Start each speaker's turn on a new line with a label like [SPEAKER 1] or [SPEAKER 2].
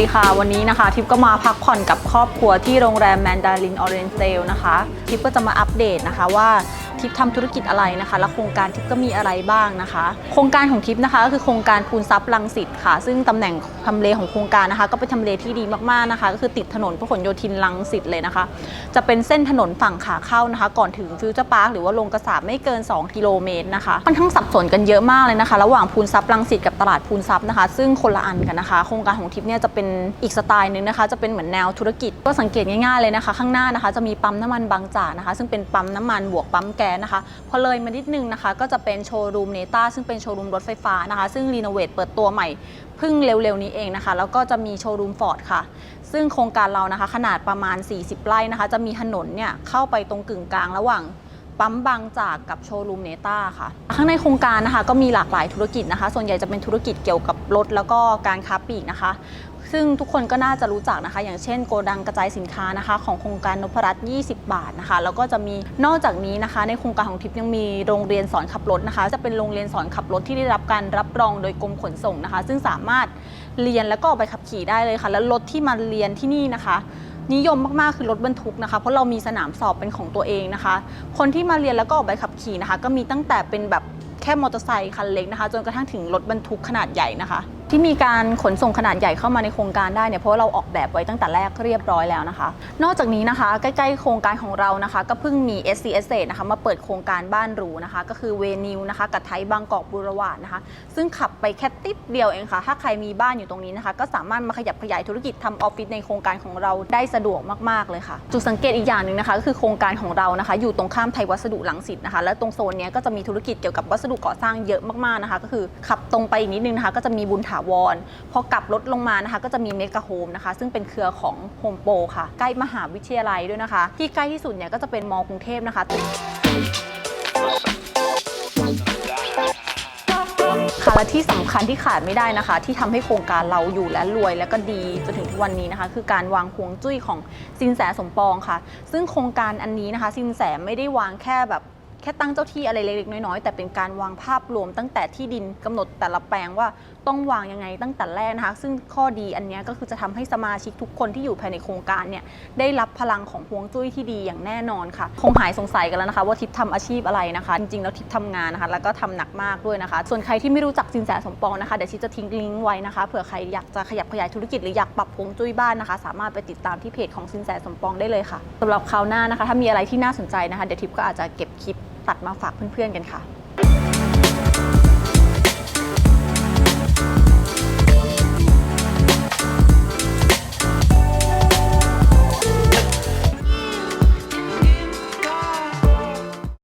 [SPEAKER 1] ดีค่ะ วันนี้นะคะ ทิปก็มาพักผ่อนกับครอบครัวที่โรงแรมแมนดารินออเรนเซลนะคะ ทิปก็จะมาอัปเดตนะคะว่า ทิปทำธุรกิจอะไรนะคะ และโครงการทิปก็มีอะไรบ้างนะคะ โครงการของทิปนะคะก็คือโครงการคูณทรัพย์ลังสิตค่ะ ซึ่งตำแหน่งทำเลของโครงการนะคะ ก็เป็นทำเลที่ดีมากๆนะคะ ก็คือติดถนนพหลโยธินลังสิตเลยนะคะ จะเป็นเส้นถนนฝั่งขาเข้านะคะ ก่อนถึงฟิวเจอร์พาร์คหรือว่าลงกระสาบไม่เกิน 2 กิโลเมตรนะคะค่อนข้างสับสนกันเยอะมากเลยนะคะ ระหว่างพูนทรัพย์ลังสิตกับตลาดพูนทรัพย์นะคะ ซึ่งคนละอันกันนะคะ โครงการของทิปเนี่ยจะเป็นอีกสไตล์หนึ่งนะคะ จะเป็นเหมือนแนวธุรกิจก็สังเกตง่ายๆเลยนะคะ ข้างหน้านะคะจะมีปั๊มน้ำมันบางจากนะคะ ซึ่งเป็นปั๊มน้ำมันบวกปั๊มแกสนะคะ พอเลยมานิดนึงนะคะ ก็จะเป็นโชว์รูมเนต้าซึ่งเป็นโชว์รูมรถไฟฟ้านะคะ ซึ่งรีโนเวทเปิดตัวใหม่เพิ่งเร็วๆนี้เองนะคะ แล้วก็จะมีโชว์รูมฟอร์ดค่ะ ซึ่งโครงการเรานะคะ ขนาดประมาณ 40 ไร่นะคะ จะมีถนนเนี่ยเข้าไปตรงกึ่งกลางระหว่าง ปั๊มบางจากกับโชว์รูมเนต้าค่ะ ข้างในโครงการนะคะก็มีหลากหลายธุรกิจนะคะ ส่วนใหญ่จะเป็นธุรกิจเกี่ยวกับรถแล้วก็การค้าปลีกนะคะ ซึ่งทุกคนก็น่าจะรู้จักนะคะ อย่างเช่นโกดังกระจายสินค้านะคะ ของโครงการนพรัตน์20 บาทนะคะ แล้วก็จะมีนอกจากนี้นะคะ ในโครงการของทิพย์ยังมีโรงเรียนสอนขับรถนะคะ จะเป็นโรงเรียนสอนขับรถที่ได้รับการรับรองโดยกรมขนส่งนะคะ ซึ่งสามารถเรียนแล้วก็ออกไปขับขี่ได้เลยค่ะ แล้วรถที่มาเรียนที่นี่นะคะ นิยมมากๆคือรถบรรทุกนะคะ เพราะเรามีสนามสอบเป็นของตัวเองนะคะ คนที่มาเรียนแล้วก็ออกใบขับขี่นะคะ ก็มีตั้งแต่เป็นแบบแค่มอเตอร์ไซค์คันเล็กนะคะ จนกระทั่งถึงรถบรรทุกขนาดใหญ่นะคะ ที่มีการขนส่งขนาดใหญ่เข้ามาในโครงการได้เนี่ยเพราะาเราออกแบบไว้ตั้งแต่แรกเรียบร้อยแล้วนะคะ นอกจากนี้นะคะ ใกล้ๆโครงการของเรานะคะ ก็เพิ่งมี SC s a นะคะมาเปิดโครงการบ้านหรูนะคะ ก็คือเวนิวนะคะกับไทยบางกอกบุรวาดนะคะ ซึ่งขับไปแค่ติดเดียวเองค่ะ ถ้าใครมีบ้านอยู่ตรงนี้นะคะ ก็สามารถมาขยับขยายธุรกิจทำออฟฟิศในโครงการของเราได้สะดวกมากๆเลยค่ะ จุดสังเกตอีกอย่างหนึ่งนะคะก็คือโครงการของเรานะคะ อยู่ตรงข้ามไทยวัสดุหลังสิตนะคะ และตรงโซนเนี้ยก็จะมีธุรกิจเกี่ยวกับวัสดุก่อสร้างเยอะมากๆนะคะ ก็คือขับตรงไปอีกนิดนึงนะคะ ก็จะมีบุญถาวร พอกลับรถลงมานะคะก็จะมีเมกะโฮมนะคะ ซึ่งเป็นเครือของโฮมโปรค่ะ ใกล้มหาวิทยาลัยด้วยนะคะ ที่ใกล้ที่สุดเนี่ยก็จะเป็นมอกรุงเทพนะคะค่ะและที่สำคัญที่ขาดไม่ได้นะคะ ที่ทำให้โครงการเราอยู่และรวยและก็ดีจนถึงทุกวันนี้นะคะ คือการวางฮวงจุ้ยของสินแสสมปองค่ะ ซึ่งโครงการอันนี้นะคะ สินแสไม่ได้วางแค่แบบ แค่ตั้งเจ้าที่อะไรเล็กๆน้อยๆ แต่เป็นการวางภาพรวมตั้งแต่ที่ดินกำหนดแต่ละแปลงว่าต้องวางยังไงตั้งแต่แรกนะคะ ซึ่งข้อดีอันนี้ก็คือจะทำให้สมาชิกทุกคนที่อยู่ภายในโครงการเนี่ยได้รับพลังของฮวงจุ้ยที่ดีอย่างแน่นอนค่ะ คงหายสงสัยกันแล้วนะคะ ว่าทิพย์ทำอาชีพอะไรนะคะ จริงๆแล้วทิพย์ทำงานนะคะ แล้วก็ทำหนักมากด้วยนะคะ ส่วนใครที่ไม่รู้จักสินแสสมปองนะคะเดี๋ยวทิพย์จะทิ้งลิงก์ไว้นะคะเผื่อใครอยากจะขยับขยายธุรกิจหรืออยากปรับฮวงจุ้ยบ้านนะคะ สามารถไปติดตามที่เพจของสินแสสมปองได้เลยค่ะสำหรับคราวหน้านะคะ ถ้ามีอะไรที่น่าสนใจนะคะเดี๋ยวทิพย์ก็อาจจะเก็บคลิป ตัดมาฝากเพื่อนๆกันค่ะ